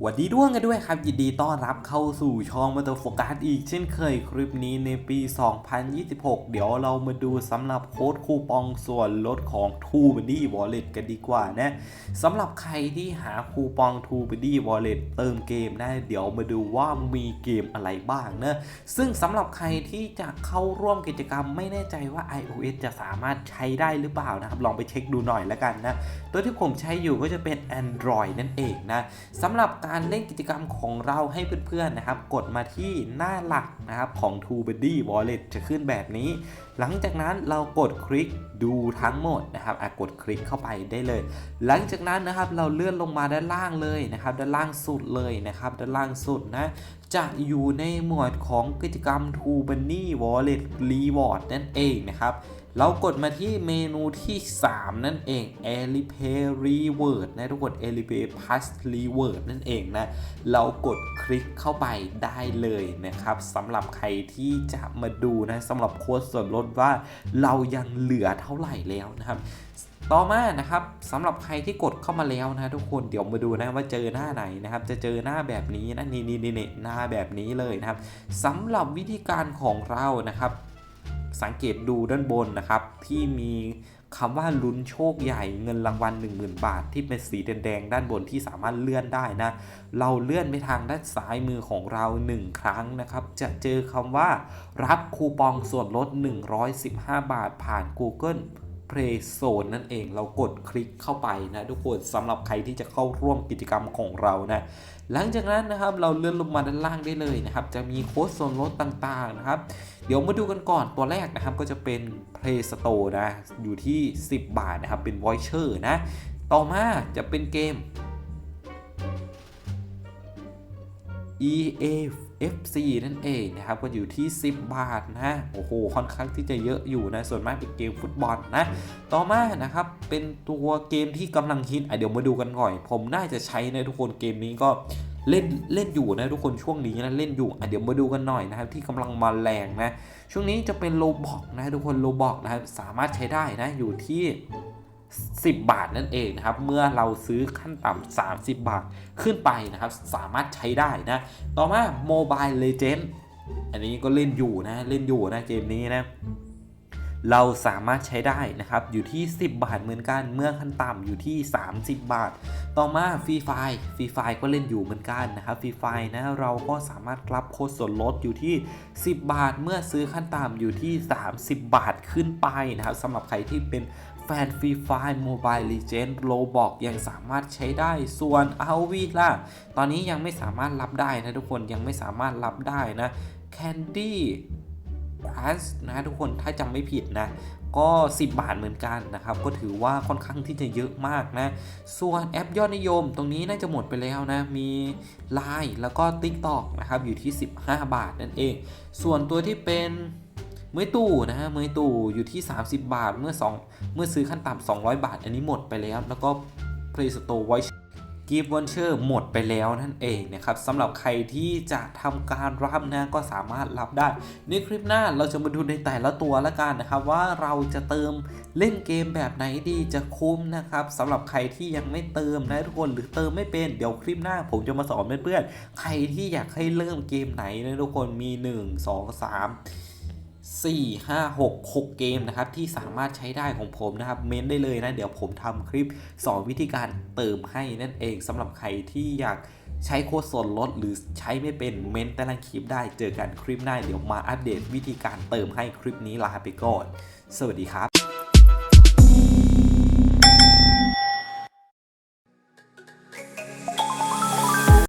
หวัดดีด้วงกันด้วยครับ ยินดีต้อนรับเข้าสู่ช่องมาเตอร์โฟกัสอีกเช่นเคยคลิปนี้ในปี 2026 เดี๋ยวเรามาดูสำหรับโค้ดคูปองส่วนลดของ t o b u d d y Wallet กันดีกว่านะสำหรับใครที่หาคูปอง t o b u d d y Wallet เติมเกมนะเดี๋ยวมาดูว่ามีเกมอะไรบ้างนะ ซึ่งสำหรับใครที่จะเข้าร่วมกิจกรรมไม่แน่ใจว่า iOS จะสามารถใช้ได้หรือเปล่านะครับ ลองไปเช็คดูหน่อยแล้วกันนะ ตัวที่ผมใช้อยู่ก็จะเป็น Android นั่นเองนะสำหรับการเล่นกิจกรรมของเราให้เพื่อนๆนะครับ กดมาที่หน้าหลักนะครับของ t o b u d d y Wallet จะขึ้นแบบนี้ หลังจากนั้นเรากดคลิกดูทั้งหมดนะครับอะกดคลิกเข้าไปได้เลย หลังจากนั้นนะครับเราเลื่อนลงมาด้านล่างเลยนะครับ ด้านล่างสุดเลยนะครับ ด้านล่างสุดนะจะอยู่ในหมวดของกิจกรรม t o b u d d y Wallet Reward นั่นเองนะครับ เรากดมาที่เมนูที่ 3 นั่นเอง a l i p a y Reward นะทุกคน a l i p a y Plus Reward นั่นเองนะ เรากดคลิกเข้าไปได้เลยนะครับสำหรับใครที่จะมาดูนะสำหรับโค้ดส่วนลดว่าเรายังเหลือเท่าไหร่แล้วนะครับต่อมานะครับสำหรับใครที่กดเข้ามาแล้วนะทุกคนเดี๋ยวมาดูนะว่าเจอหน้าไหนนะครับ จะเจอหน้าแบบนี้นะนี่นี่นี่หน้าแบบนี้เลยนะครับสำหรับวิธีการของเรานะครับ สังเกตดูด้านบนนะครับ ที่มีคำว่าลุ้นโชคใหญ่เงินรางวัล 10,000 บาท ที่เป็นสีแดงๆด้านบนที่สามารถเลื่อนได้นะ เราเลื่อนไปทางด้านซ้ายมือของเรา 1 ครั้งนะครับ จะเจอคำว่า รับคูปองส่วนลด 115 บาทผ่าน Google Play Zone นั่นเอง เรากดคลิกเข้าไปนะทุกคนสำหรับใครที่จะเข้าร่วมกิจกรรมของเรานะ หลังจากนั้นนะครับเราเลื่อนลงมาด้านล่างได้เลยนะครับ จะมีโค้ดส่วนลดต่างๆนะครับ เดี๋ยวมาดูกันก่อนตัวแรกนะครับก็จะเป็น Play Store นะ อยู่ที่ 10 บาทนะครับ เป็น Voucher นะ ต่อมาจะเป็นเกม EA FC นั่นเองนะครับก็อยู่ที่ 10 บาทนะโอ้โหค่อนข้างที่จะเยอะอยู่นะส่วนมากเป็นเกมฟุตบอลนะ ต่อมานะครับเป็นตัวเกมที่กำลังฮิตอะเดี๋ยวมาดูกันก่อนผมน่าจะใช้นะทุกคนเกมนี้ก็เล่นเล่นอยู่นะทุกคนช่วงนี้นะเล่นอยู่อะเดี๋ยวมาดูกันหน่อยนะครับที่กำลังมาแรงนะ ช่วงนี้จะเป็นโลบอกนะทุกคนโลบอกนะครับสามารถใช้ได้นะอยู่ที่ 10 บาทนั่นเองนะครับ เมื่อเราซื้อขั้นต่ำ30 บาทขึ้นไปนะครับ สามารถใช้ได้นะ ต่อมา Mobile Legend อันนี้ก็เล่นอยู่นะ เล่นอยู่นะเกมนี้นะ เราสามารถใช้ได้นะครับ อยู่ที่ 10 บาทเหมือนกัน เมื่อขั้นต่ำอยู่ที่ 30 บาท ต่อมาฟรีไฟฟรีไฟก็เล่นอยู่เหมือนกันนะครับฟรีไฟนะเราก็สามารถรับโค้ดส่วนลดอยู่ที่ 10 บาท เมื่อซื้อขั้นต่ำอยู่ที่ 30 บาทขึ้นไปนะครับสำหรับใครที่เป็นแฟนฟรีไฟโมบายลีเจนด์โลบอกยังสามารถใช้ได้ ส่วนเอาวีล่ะ ตอนนี้ยังไม่สามารถรับได้นะทุกคนยังไม่สามารถรับได้นะ Candy Plus น นะทุกคนถ้าจำไม่ผิดนะก็ 10 บาทเหมือนกันนะครับ ก็ถือว่าค่อนข้างที่จะเยอะมากนะ ส่วนแอปยอดนิยมตรงนี้น่าจะหมดไปแล้วนะ มี Line แล้วก็ TikTok นะครับ อยู่ที่ 15 บาทนั่นเอง ส่วนตัวที่เป็นเมยตู่นะฮะเมยตู่อยู่ที่ 30 บาทเมื่อ2เมื่อซื้อขั้นต่ำ200 บาท อันนี้หมดไปแล้ว แล้วก็ Play Store Watch กิฟต์วอนเชอร์หมดไปแล้วนั่นเองนะครับสำหรับใครที่จะทำการรับนะก็สามารถรับได้ ในคลิปหน้าเราจะมาดูในแต่ละตัวละกันนะครับ ว่าเราจะเติมเล่นเกมแบบไหนดีจะคุ้มนะครับสำหรับใครที่ยังไม่เติมนะทุกคนหรือเติมไม่เป็นเดี๋ยวคลิปหน้า ผมจะมาสอนเพื่อนๆใครที่อยากให้เริ่มเกมไหนนะทุกคนมี 1 2 3 4 5 6 6 เกมนะครับที่สามารถใช้ได้ของผมนะครับ เม้นได้เลยนะ เดี๋ยวผมทำคลิปสอนวิธีการเติมให้นั่นเองสำหรับใครที่อยากใช้โค้ดส่วนลดหรือใช้ไม่เป็นเม้นแต่ละคลิปได้เจอกันคลิปหน้าเดี๋ยวมาอัปเดตวิธีการเติมให้คลิปนี้ลาไปก่อน สวัสดีครับ